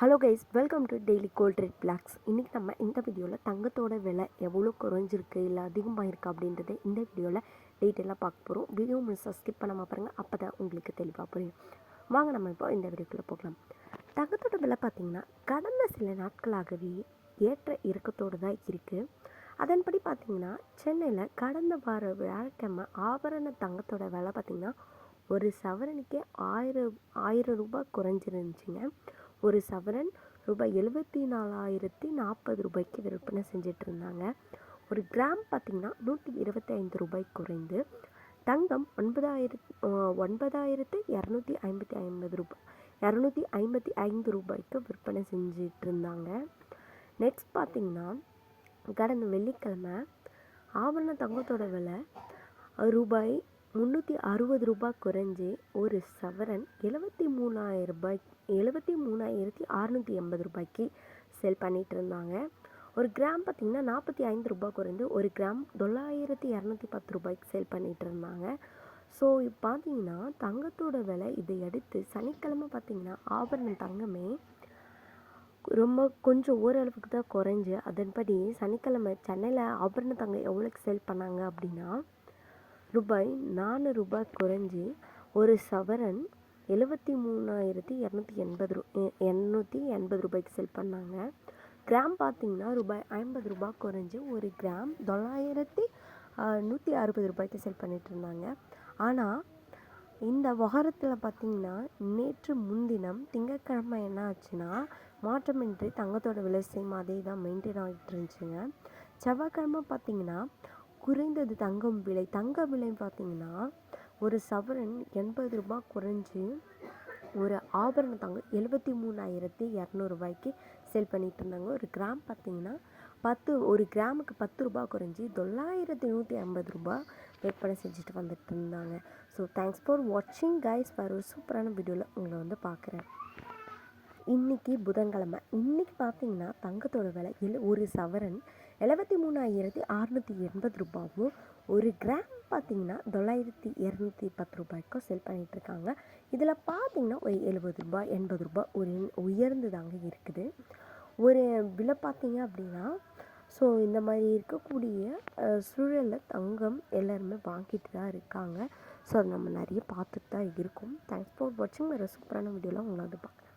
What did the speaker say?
Hello guys welcome to daily gold rate blogs இன்றைக்கி நம்ம இந்த வீடியோவில் தங்கத்தோட விலை எவ்வளோ குறைஞ்சிருக்கு இல்லை அதிகமாகிருக்கு அப்படின்றத இந்த வீடியோவில் டீட்டெயிலாக பார்க்க போகிறோம் வீடியோ முழுசாக ஸ்கிப் பண்ணாமல் பாருங்கள் அப்போ தான் உங்களுக்கு தெளிவாக புரியும். வாங்க நம்ம இப்போ இந்த வீடியோக்குள்ளே போகலாம். தங்கத்தோட விலை பார்த்திங்கன்னா கடந்த சில நாட்களாகவே ஏற்ற இறக்கத்தோடு தான் இருக்குது அதன்படி பார்த்திங்கன்னா சென்னையில் கடந்த வார வியாழக்கிழமை ஆபரண தங்கத்தோட விலை பார்த்திங்கன்னா ஒரு சவரனுக்கே ஆயிரம் ஆயிரம் ரூபாய் குறைஞ்சிருந்துச்சிங்க. ஒரு சவரன் ரூபாய் எழுபத்தி நாலாயிரத்தி நாற்பது ரூபாய்க்கு விற்பனை செஞ்சுட்டு இருந்தாங்க ஒரு கிராம் பார்த்திங்கன்னா நூற்றி இருபத்தி ஐந்து ரூபாய் குறைந்து தங்கம் ஒன்பதாயிரத்து ஒன்பதாயிரத்து இரநூத்தி ஐம்பத்தி ஐம்பது ரூபாய் இரநூத்தி ஐம்பத்தி ஐந்து ரூபாய்க்கு விற்பனை செஞ்சிட்டு இருந்தாங்க நெக்ஸ்ட் பார்த்திங்கன்னா கடந்த வெள்ளிக்கிழமை ஆவண தங்கத்தோட விலை ரூபாய் முந்நூற்றி அறுபது ரூபாய் குறைஞ்சி ஒரு சவரன் எழுபத்தி மூணாயிரம் ரூபாய் எழுபத்தி மூணாயிரத்தி அறநூற்றி எண்பது ரூபாய்க்கு செல் பண்ணிகிட்டு இருந்தாங்க. ஒரு கிராம் பார்த்திங்கன்னா நாற்பத்தி ஐந்து ரூபாய் குறைந்து ஒரு கிராம் தொள்ளாயிரத்தி இரநூத்தி பத்து ரூபாய்க்கு சேல் பண்ணிகிட்டு இருந்தாங்க. ஸோ இப்போ பார்த்தீங்கன்னா தங்கத்தோட விலை இதை அடுத்து சனிக்கிழமை பார்த்திங்கன்னா ஆபரண தங்கமே ரொம்ப கொஞ்சம் ஓரளவுக்கு தான் குறைஞ்சி அதன்படி சனிக்கிழமை சென்னையில் ஆபரண தங்கம் எவ்வளோக்கு சேல் பண்ணாங்க அப்படின்னா ரூபாய் நானூறு ரூபாய் குறைஞ்சி ஒரு சவரன் எழுபத்தி மூணாயிரத்தி இரநூத்தி எண்பது ரூ எண்ணூற்றி எண்பது ரூபாய்க்கு செல் பண்ணாங்க. கிராம் பார்த்திங்கன்னா ரூபாய் ஐம்பது ரூபாய் குறைஞ்சி ஒரு கிராம் தொள்ளாயிரத்தி நூற்றி அறுபது ரூபாய்க்கு செல் பண்ணிகிட்டு இருந்தாங்க. ஆனால் இந்த வாரத்தில் பார்த்திங்கன்னா நேற்று முன்தினம் திங்கட்கிழமை என்ன ஆச்சுன்னா மாற்றமின்றி தங்கத்தோட விலை சேம் அதே தான் மெயின்டைன் ஆகிட்டு இருந்துச்சுங்க. செவ்வாய்க்கிழமை பார்த்திங்கன்னா குறைந்தது தங்கம் விலை. தங்க விலை பார்த்திங்கன்னா ஒரு சவரன் எண்பது ரூபாய் குறைஞ்சி ஒரு ஆபரண தங்கம் எழுபத்தி மூணாயிரத்தி இரநூறுபாய்க்கு சேல் பண்ணிகிட்டு இருந்தாங்க. ஒரு கிராம் பார்த்திங்கன்னா பத்து ஒரு கிராமுக்கு பத்து ரூபா குறைஞ்சி தொள்ளாயிரத்தி நூற்றி ஐம்பது ரூபா விற்பனை செஞ்சுட்டு வந்துட்டு இருந்தாங்க. ஸோ தேங்க்ஸ் ஃபார் வாட்சிங் கைஸ் வேறு ஒரு சூப்பரான வீடியோவில் உங்களை வந்து பார்க்குறேன். இன்றைக்கி புதன்கிழமை. இன்றைக்கி பார்த்தீங்கன்னா தங்கத்தோட விலை எழு ஒரு சவரன் எழுபத்தி மூணாயிரத்தி அறநூற்றி எண்பது ரூபாவும் ஒரு கிராம் பார்த்தீங்கன்னா தொள்ளாயிரத்தி இரநூத்தி பத்து ரூபாய்க்கும் செல் பண்ணிகிட்ருக்காங்க இதில் பார்த்தீங்கன்னா ஒரு எழுபது ரூபாய் எண்பது ரூபாய் ஒரு உயர்ந்து தாங்க இருக்குது. ஒரு விலை பார்த்திங்க அப்படின்னா ஸோ இந்த மாதிரி இருக்கக்கூடிய சூழலில் தங்கம் எல்லாருமே வாங்கிட்டு தான் இருக்காங்க. ஸோ அது நம்ம நிறைய பார்த்துட்டு தான் இருக்கோம். தேங்க்ஸ் ஃபார் வாட்சிங் வேறு சூப்பரான வீடியோலாம் உங்களை வந்து பார்க்குறேன்.